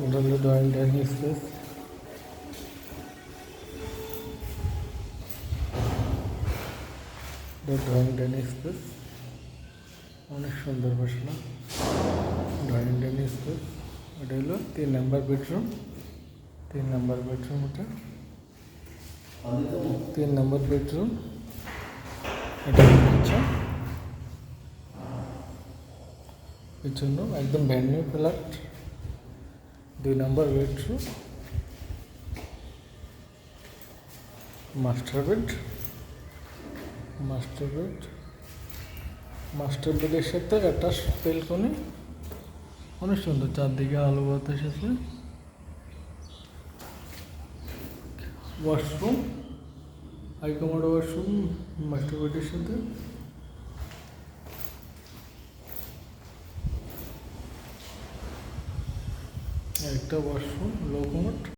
হলো drawing dining space drawing dining space অনেক সুন্দর বসল ড্রয়িং ডাইনিং স্পেস এটা হলো তিন নাম্বার বেডরুম তিন নাম্বার বেডরুম এটা তিন নাম্বার বেডরুম এটা হচ্ছে পিছনে একদম ব্যান্ড নিউ দুই number bedroom master bed. Master bed. Master বেডের সাথে একটা বেলকনি। অনেক সুন্দর, চারদিকে আলো বাতাস আছে। ওয়াশরুম হাইকমান্ড ওয়াশরুম মাস্টার বেডের সাথে। একটা ওয়াশরুম লো কমোড